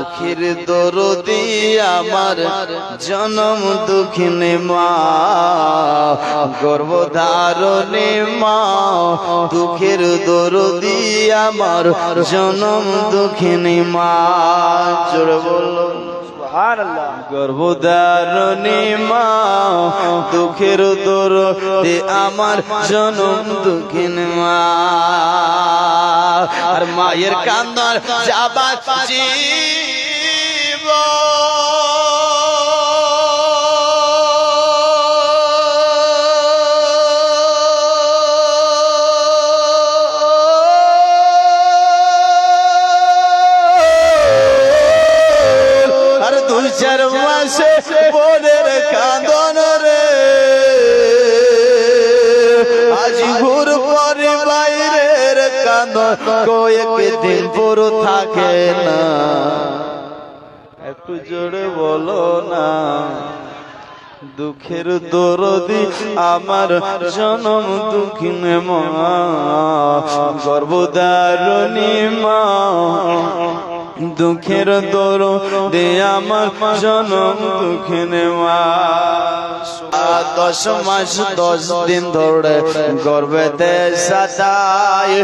দুঃখের দরদি আমার জনম দুঃখিনী মা গর্ভধারণে মা দুঃখের দরদি আমার জনম দুঃখিনী মা। জোরে বলল গর্ভধারণী মা দুঃখের দোর দে আমার জনম দুঃখিন মা। আর মায়ের কান্দার যাবার চার মাসে বোনের কাঁদন রে। আজ ঘুর পরে বাইরের কাঁদন কয়েক দিন পুরো থাকে না। একটু জোরে বলো না, দুঃখের দরদি আমার জনম দুঃখিন মা গর্ভধারণী মা। দুঃখের দর দে আমার জনম দুঃখিন মা দশ মাস, দশ দিন ধরে গর্ভেতে সাতায়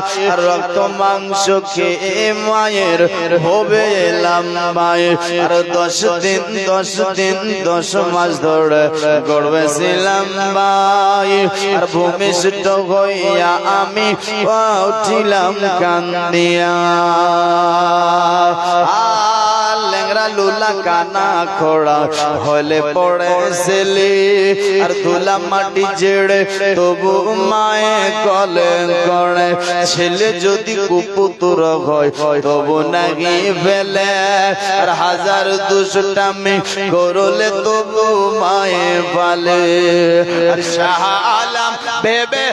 রক্ত মাংস খেয়ে মায়ের হবে এলাম মায়ের আর দশ দিন দশ দিন, দশ মাস ধরে গর্বে ছিলাম মাই আর ভূমিষ্ঠ হইয়া আমি উঠিলাম কান্দিয়া। আর লুলা কানা খোড়া হলে পড়ে সেলে, আর ধুলা মাটি জেড়ে তবু মায়ে কলে করে। ছেলে যদি কুপুতুর হয়, তবু নাগি ফেলে। আর হাজার দুশোটা মে করলে তবু মায়ে পালে। আর শাহ আলম ভেবে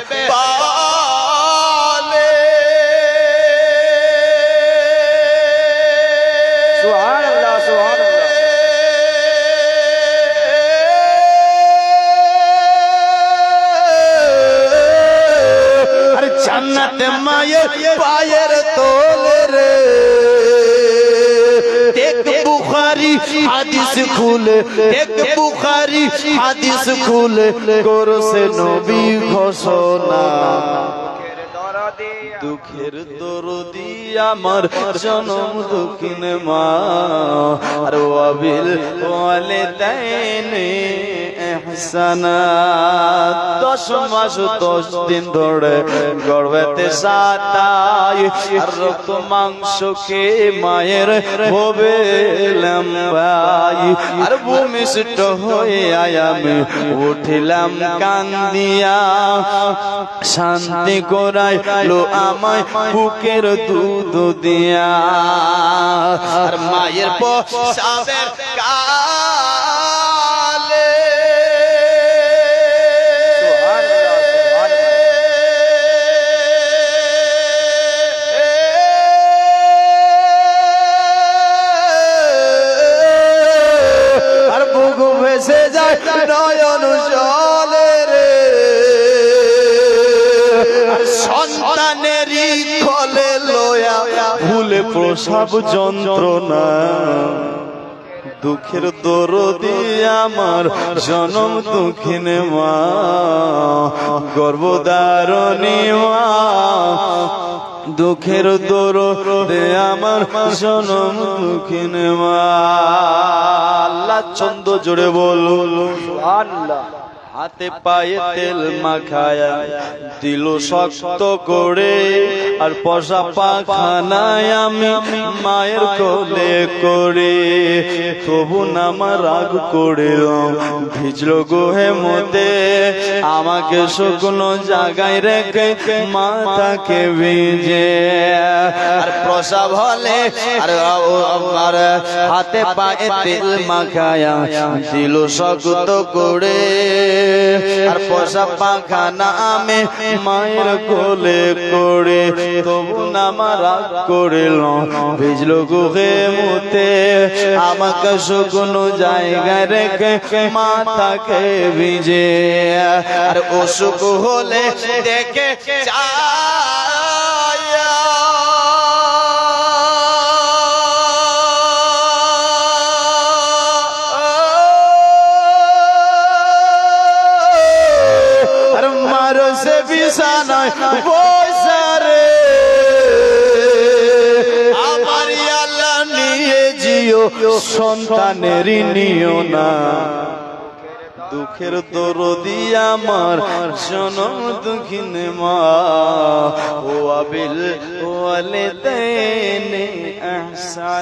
सुहान अल्लाह सुहान अल्लाह जन्नत मायर पायर तोल रे। बुखारी, हादिस खुल। एक बुखारी, हादिस खुल। गोर से नबी घोषणा দুঃখের দরদি আমার জনম দুঃখিন মা আর ওয়াবিল ওয়ালে তাইনে এহসানা দশ মাস, দশ দিন ধরে গর্ভেতে সাতাই। আর রক্ত মাংস কে মায়ের হবে ভাই আর ভূমিষ্ঠ হয়ে আমি উঠিলাম কান্দিয়া। শান্তি করাই লো আমায় বুকের দুধ দিয়া। আর মায়ের কালে প্রসব যন্ত্রণা। দুঃখের দরদি আমার, জনম দুঃখিন মা। গর্ভধারণী মা, দুঃখের দরদে আমার, জনম দুঃখিন মা। আল্লাহ ছন্দ জোরে বল সুবহানাল্লাহ। হাতে পায়ে তেল মাখায়া, দিল শক্ত করে, আর পশা পাখানায় আমি মায়ের কোলে করে, তবু নামার রাগ করে ভিজলো গোহে মতে, আমাকে শুকনো জায়গায় রেখে মাথাকে ভিজে। আর প্রসাব হলে আর হাতে পায়ে তেল মাখায়া, দিল শক্ত করে। আর পয়সা পাখা নামে মায়ের কোলে করে, তবু রাগ করিল ভিজলো গুহে মুতে, আমাকে শুকনো জায়গায় রেখে মাথাকে ভিজে। আর অসুখ হলে দেখে রয়েছে বিছানায় বসারে আমার আল্লাহ নিয়ে জিও সন্তানেরই নিও না। দুঃখের দরদি আমার জনম দুঃখিন মা। ও আবিল ও আলে দেনে আহসান।